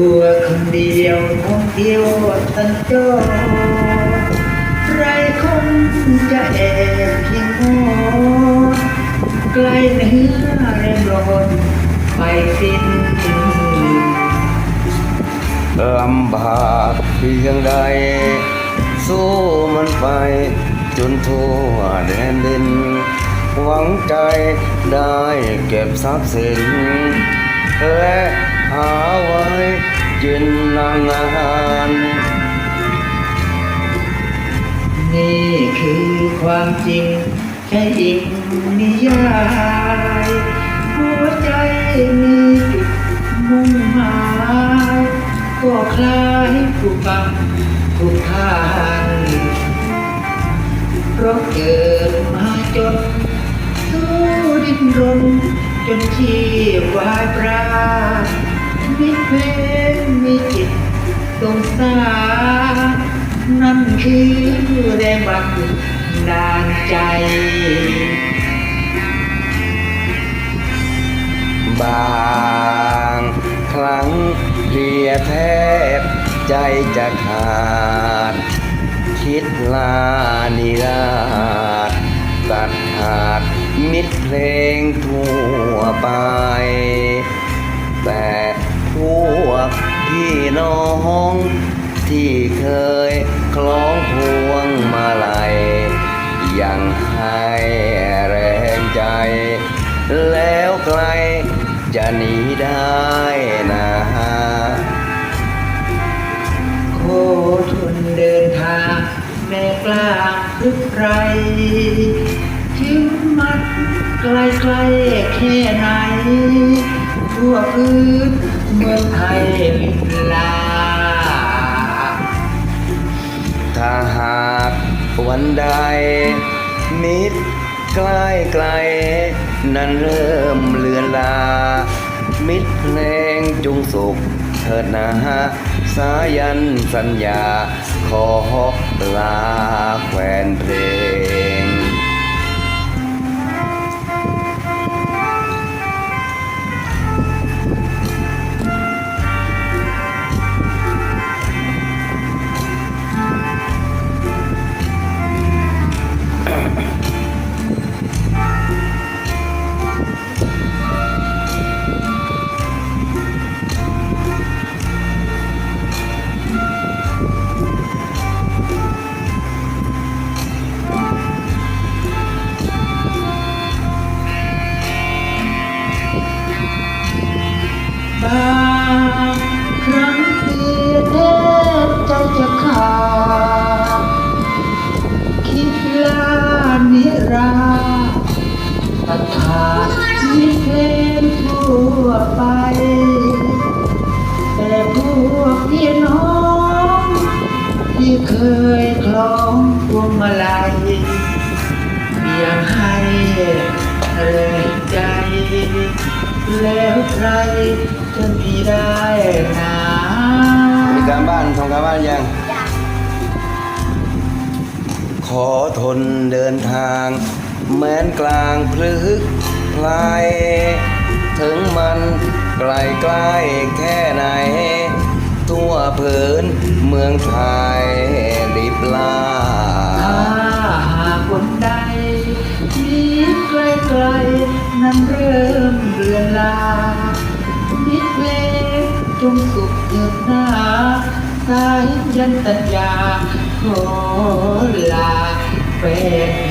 Lord. เดียวท่องเที่ยวสัญจรไรคงจะแอบเพียงมองไกลเนื้อแรงร้อนไปสิ้นลำบากเพียงใด สู้มันไป จนทั่วแดนดิน หวังใจได้เก็บทรัพย์สินและหาไว้ กินนางานนี่คือความจริงใช่อีกนิยายหัวใจมีจุดมุ่งหมายก็คล้ายผู้ฟังทุกท่านเพราะเกิดมาจนสู้ดิ้นรนจนชีพวายปรา ณมีเพลงมีจิตสงสารนั่นคือแรงบันดาลใจ บางครั้งเพลียแทบใจจะขาด คิดลานิราชตัดขาดมิตรเพลงทั่วไป แต่ พวกพี่น้อง ที่เคยคล้องพวงมาลัยยังให้แรงใจ แล้วใครจะหนีได้นะโคทุนเดินทางแม่กล้าหรือใครถึงมันไกลไกลๆแค่ไหนทั่วพื้น เมืองไทยลิบลา ถ้าหากวันใด มิตรใกล้ไกล นั้นเริ่มเลือนลา มิตรเพลงจุงสุขเถิดนะสายันสัญญา ขอลาแฟนเพลง มาลัยเพียงให้แรงใจ แล้วใครจะมีได้นามีการบ้านทำการบ้านยัง ขอทนเดินทาง แม้นกลางพลึกพลายถึงมันไกลใกล้แค่ไหน ทั่วผืนเมืองไทย วลือนลามิตรเวจงสุขเถิดหน้าสายยันตัญญาขอลาแฟน